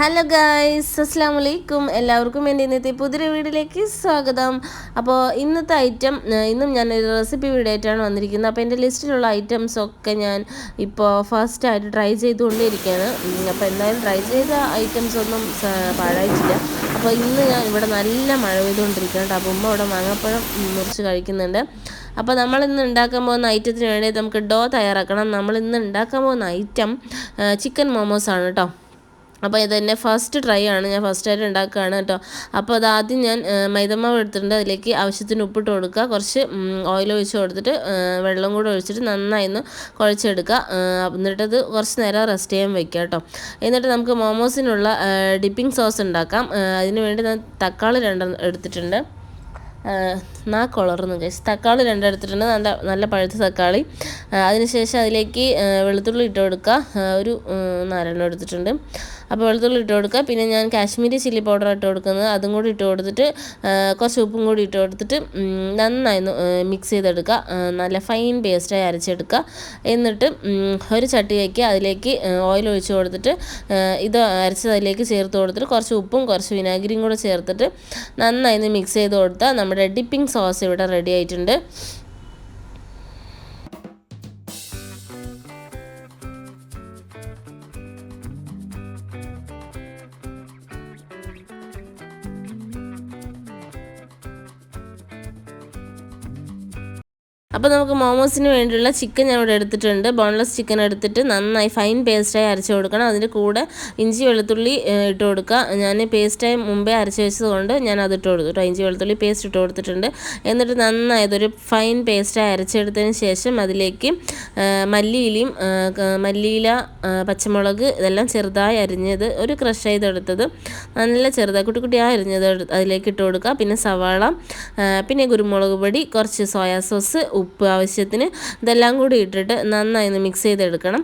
Hello guys അസ്സാം വലൈക്കും എല്ലാവർക്കും എന്റെ ഇന്നത്തെ പുതിയ വീഡിയോയിലേക്ക് സ്വാഗതം. അപ്പോൾ ഇന്നത്തെ ഐറ്റം ഇന്നും ഞാനൊരു റെസിപ്പി വീഡിയോ ആയിട്ടാണ് വന്നിരിക്കുന്നത്. അപ്പോൾ എന്റെ ലിസ്റ്റിലുള്ള ഐറ്റംസ് ഒക്കെ ഞാൻ ഇപ്പോൾ ഫസ്റ്റ് ആയിട്ട് ട്രൈ ചെയ്തുകൊണ്ടിരിക്കുകയാണ്. അപ്പോൾ എന്തായാലും ട്രൈ ചെയ്ത ഐറ്റംസ് ഒന്നും പാഴായിട്ടില്ല. അപ്പോൾ ഇന്ന് ഞാൻ ഇവിടെ നല്ല മഴ പെയ്തുകൊണ്ടിരിക്കുന്നുണ്ട്. അപ്പോൾ ഉമ്മ ഇവിടെ മാങ്ങാപ്പഴം മുറിച്ച് കഴിക്കുന്നുണ്ട്. അപ്പോൾ നമ്മൾ ഇന്ന് ഉണ്ടാക്കാൻ പോകുന്ന ഐറ്റത്തിന് വേണ്ടി നമുക്ക് ഡോ തയ്യാറാക്കണം. നമ്മൾ ഇന്ന് ഉണ്ടാക്കാൻ പോകുന്ന ഐറ്റം ചിക്കൻ മോമോസ് ആണ് കേട്ടോ. അപ്പോൾ ഇത് തന്നെ ഫസ്റ്റ് ട്രൈ ആണ്. ഞാൻ ഫസ്റ്റ് ആയിട്ട് ഉണ്ടാക്കുകയാണ് കേട്ടോ. അപ്പോൾ അത് ആദ്യം ഞാൻ മൈദമാവ് എടുത്തിട്ടുണ്ട്. അതിലേക്ക് ആവശ്യത്തിന് ഉപ്പിട്ട് കൊടുക്കുക. കുറച്ച് ഓയിൽ ഒഴിച്ച് കൊടുത്തിട്ട് വെള്ളം കൂടെ ഒഴിച്ചിട്ട് നന്നായി ഒന്ന് കുഴച്ചെടുക്കുക. എന്നിട്ടത് കുറച്ച് നേരം റെസ്റ്റ് ചെയ്യാൻ വെക്കുക കേട്ടോ. എന്നിട്ട് നമുക്ക് മോമോസിനുള്ള ഡിപ്പിംഗ് സോസ് ഉണ്ടാക്കാം. അതിനുവേണ്ടി അതിന് വേണ്ടി ഞാൻ തക്കാളി രണ്ടെണ്ണം എടുത്തിട്ടുണ്ട്. നാ കൊളർന്നു ഗൈസ് തക്കാളി രണ്ടെടുത്തിട്ടുണ്ട്. നല്ല നല്ല പഴുത്ത തക്കാളി. അതിനുശേഷം അതിലേക്ക് വെളുത്തുള്ളി ഇട്ട് കൊടുക്കുക. ഒരു നാലെണ്ണം എടുത്തിട്ടുണ്ട്. അപ്പോൾ വെളുത്തുള്ളി ഇട്ട് കൊടുക്കുക. പിന്നെ ഞാൻ കാശ്മീരി ചില്ലി പൗഡർ ഇട്ട് കൊടുക്കുന്നത്. അതും കൂടി ഇട്ട് കൊടുത്തിട്ട് കുറച്ച് ഉപ്പും കൂടി ഇട്ട് കൊടുത്തിട്ട് നന്നായി മിക്സ് ചെയ്തെടുക്കുക. നല്ല ഫൈൻ പേസ്റ്റായി അരച്ചെടുക്കുക. എന്നിട്ട് ഒരു ചട്ടി വയ്ക്കുക അതിലേക്ക് ഓയിൽ ഒഴിച്ച് കൊടുത്തിട്ട് ഇത് അരച്ചത് അതിലേക്ക് ചേർത്ത് കൊടുത്തിട്ട് കുറച്ച് ഉപ്പും കുറച്ച് വിനാഗിരിയും കൂടെ ചേർത്തിട്ട് നന്നായി മിക്സ് ചെയ്ത് കൊടുത്താൽ നമ്മുടെ ഡിപ്പിംഗ് സോസ് ഇവിടെ റെഡി ആയിട്ടുണ്ട്. അപ്പോൾ നമുക്ക് മോമോസിന് വേണ്ടിയുള്ള ചിക്കൻ ഞാൻ എടുത്തിട്ടുണ്ട്. ബോൺലെസ് ചിക്കൻ എടുത്തിട്ട് നന്നായി ഫൈൻ പേസ്റ്റായി അരച്ച് കൊടുക്കണം. അതിന്റെ കൂടെ ഇഞ്ചി വെളുത്തുള്ളി ഇട്ട് കൊടുക്കുക. ഞാൻ പേസ്റ്റായി മുമ്പേ അരച്ച് വെച്ചതുകൊണ്ട് ഞാൻ അത് ഇട്ട് കൊടുത്തു കേട്ടോ. ഇഞ്ചി വെളുത്തുള്ളി പേസ്റ്റ് ഇട്ട് കൊടുത്തിട്ടുണ്ട്. എന്നിട്ട് നന്നായി ഇതൊരു ഫൈൻ പേസ്റ്റായി അരച്ചെടുത്തതിന് ശേഷം അതിലേക്ക് മല്ലിയിലയും മല്ലിയില പച്ചമുളക് ഇതെല്ലാം ചെറുതായി അരിഞ്ഞത് ഒരു ക്രഷ് ചെയ്തെടുത്തത് നല്ല ചെറുതായി കുട്ടി കുട്ടിയായി അരിഞ്ഞത് അതിലേക്ക് ഇട്ട് കൊടുക്കുക. പിന്നെ സവാള പിന്നെ കുരുമുളക് പൊടി കുറച്ച് സോയാ സോസ് ഉപ്പ് ആവശ്യത്തിന് ഇതെല്ലാം കൂടി ഇട്ടിട്ട് നന്നായി ഒന്ന് മിക്സ് ചെയ്തെടുക്കണം.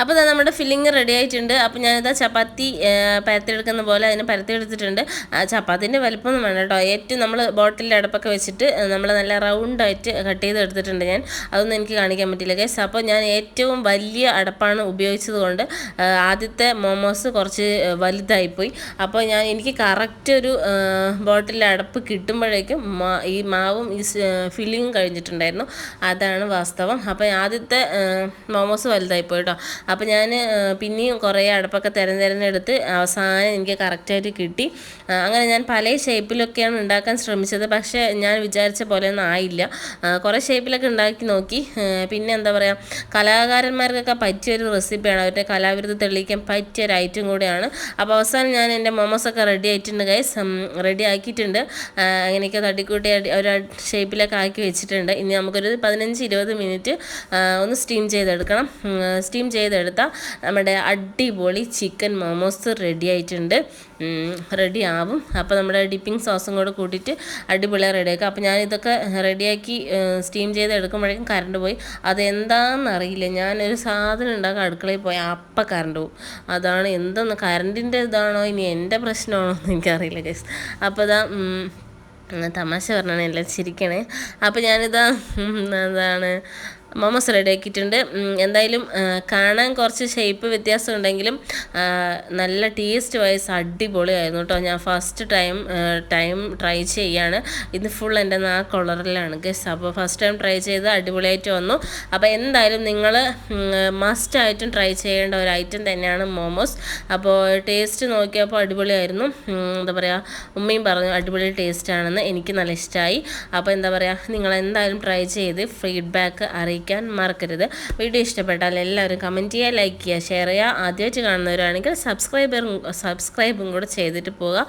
അപ്പോൾ ഇതാ നമ്മുടെ ഫില്ലിങ് റെഡി ആയിട്ടുണ്ട്. അപ്പോൾ ഞാനിതാ ചപ്പാത്തി പരത്തി പരത്തിയെടുക്കുന്ന പോലെ അതിന് പരത്തിയെടുത്തിട്ടുണ്ട്. ചപ്പാത്തിന്റെ വലിപ്പമൊന്നും വേണം കേട്ടോ. ഏറ്റവും നമ്മൾ ബോട്ടിലിൽ അടപ്പൊക്കെ വെച്ചിട്ട് നമ്മൾ നല്ല റൗണ്ടായിട്ട് കട്ട് ചെയ്ത് എടുത്തിട്ടുണ്ട് ഞാൻ. അതൊന്നും എനിക്ക് കാണിക്കാൻ പറ്റില്ല ഗൈസ് അപ്പോൾ ഞാൻ ഏറ്റവും വലിയ അടപ്പാണ് ഉപയോഗിച്ചത് കൊണ്ട് ആദ്യത്തെ മോമോസ് കുറച്ച് വലുതായിപ്പോയി. അപ്പോൾ ഞാൻ എനിക്ക് കറക്റ്റ് ഒരു ബോട്ടിലിൽ അടപ്പ് കിട്ടുമ്പോഴേക്കും ഈ മാവും ഈ ഫില്ലിങ്ങും കഴിഞ്ഞിട്ടുണ്ടായിരുന്നു. അതാണ് വാസ്തവം. അപ്പോൾ ആദ്യത്തെ മോമോസ് വലുതായിപ്പോയി കേട്ടോ. അപ്പോൾ ഞാൻ പിന്നെയും കുറേ അടപ്പൊക്കെ തിരഞ്ഞ് തിരഞ്ഞെടുത്ത് അവസാനം എനിക്ക് കറക്റ്റായിട്ട് കിട്ടി. അങ്ങനെ ഞാൻ പല ഷേപ്പിലൊക്കെയാണ് ഉണ്ടാക്കാൻ ശ്രമിച്ചത്. പക്ഷേ ഞാൻ വിചാരിച്ച പോലെ ഒന്നും ആയില്ല. കുറേ ഷേപ്പിലൊക്കെ ഉണ്ടാക്കി നോക്കി. പിന്നെ എന്താ പറയുക കലാകാരന്മാർക്കൊക്കെ പറ്റിയൊരു റെസിപ്പിയാണ്. അവരുടെ കലാവിരുദ്ധ തെളിയിക്കാൻ പറ്റിയ ഒരു ഐറ്റം കൂടിയാണ്. അപ്പോൾ അവസാനം ഞാൻ എന്റെ മോമോസൊക്കെ റെഡി ആയിട്ടുണ്ട് ഗൈസ് റെഡി ആക്കിയിട്ടുണ്ട്. അങ്ങനെയൊക്കെ തട്ടിക്കൂട്ടി ഒരു ഷേപ്പിലൊക്കെ ആക്കി വെച്ചിട്ടുണ്ട്. ഇനി നമുക്കൊരു പതിനഞ്ച് ഇരുപത് മിനിറ്റ് ഒന്ന് സ്റ്റീം ചെയ്തെടുക്കണം. സ്റ്റീം ചെയ്തെടുത്താൽ നമ്മുടെ അടിപൊളി ചിക്കൻ മോമോസ് റെഡി ആയിട്ടുണ്ട്. റെഡി ആവും. അപ്പോൾ നമ്മുടെ ഡിപ്പിംഗ് സോസും കൂടെ കൂട്ടിയിട്ട് അടിപൊളിയായി റെഡിയാക്കുക അപ്പോൾ ഞാൻ ഇതൊക്കെ റെഡിയാക്കി സ്റ്റീം ചെയ്ത് എടുക്കുമ്പോഴേക്കും കറണ്ട് പോയി. അതെന്താണെന്ന് അറിയില്ല. ഞാനൊരു സാധനം ഉണ്ടാക്കാൻ അടുക്കളയിൽ പോയി അപ്പം കറണ്ട് പോകും അതാണ് എന്തെന്ന് കറണ്ടിന്റെ ഇതാണോ ഇനി എന്റെ പ്രശ്നമാണോ എന്ന് എനിക്കറിയില്ല ഗൈസ് അപ്പോൾ ഇതാ തമാശ പറഞ്ഞാണ് എല്ലാം ചിരിക്കണേ. അപ്പോൾ ഞാനിതാ എന്താണ് മോമോസ് റെഡി ആക്കിയിട്ടുണ്ട്. എന്തായാലും കാണാൻ കുറച്ച് ഷേപ്പ് വ്യത്യാസം ഉണ്ടെങ്കിലും നല്ല ടേസ്റ്റ് വൈസ് അടിപൊളിയായിരുന്നു കേട്ടോ. ഞാൻ ഫസ്റ്റ് ടൈം ടൈം ട്രൈ ചെയ്യാണ്. ഇത് ഫുൾ എന്റെ നാ കളറിലാണ് ഗസ് അപ്പോൾ ഫസ്റ്റ് ടൈം ട്രൈ ചെയ്ത് അടിപൊളിയായിട്ട് വന്നു. അപ്പോൾ എന്തായാലും നിങ്ങൾ മസ്റ്റായിട്ടും ട്രൈ ചെയ്യേണ്ട ഒരു ഐറ്റം തന്നെയാണ് മോമോസ് അപ്പോൾ ടേസ്റ്റ് നോക്കിയപ്പോൾ അടിപൊളിയായിരുന്നു. എന്താ പറയുക ഉമ്മയും പറഞ്ഞു അടിപൊളി ടേസ്റ്റ് ആണെന്ന് എനിക്ക് നല്ല ഇഷ്ടമായി അപ്പോൾ എന്താ പറയുക നിങ്ങൾ എന്തായാലും ട്രൈ ചെയ്ത് ഫീഡ്ബാക്ക് അറിയിക്കാൻ മറക്കരുത്. വീഡിയോ ഇഷ്ടപ്പെട്ടാൽ എല്ലാവരും കമന്റ് ചെയ്യുക ലൈക്ക് ചെയ്യുക ഷെയർ ചെയ്യുക. ആദ്യമായിട്ട് കാണുന്നവരാണെങ്കിൽ സബ്സ്ക്രൈബറും സബ്സ്ക്രൈബും കൂടെ ചെയ്തിട്ട് പോവുക.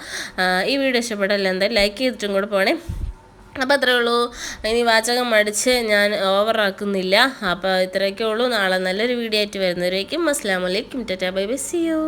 ഈ വീഡിയോ ഇഷ്ടപ്പെട്ടാൽ എന്തായാലും ലൈക്ക് ചെയ്തിട്ടും കൂടെ പോകണേ അപ്പോൾ അത്രേ ഉള്ളൂ. ഇനി വാചകം മടിച്ച് ഞാൻ ഓവറാക്കുന്നില്ല അപ്പോൾ ഇത്രയൊക്കെ ഉള്ളൂ. നാളെ നല്ലൊരു വീഡിയോ ആയിട്ട് വരുന്നവരേക്കും അസ്സാം വലൈക്കും tata bye bye see you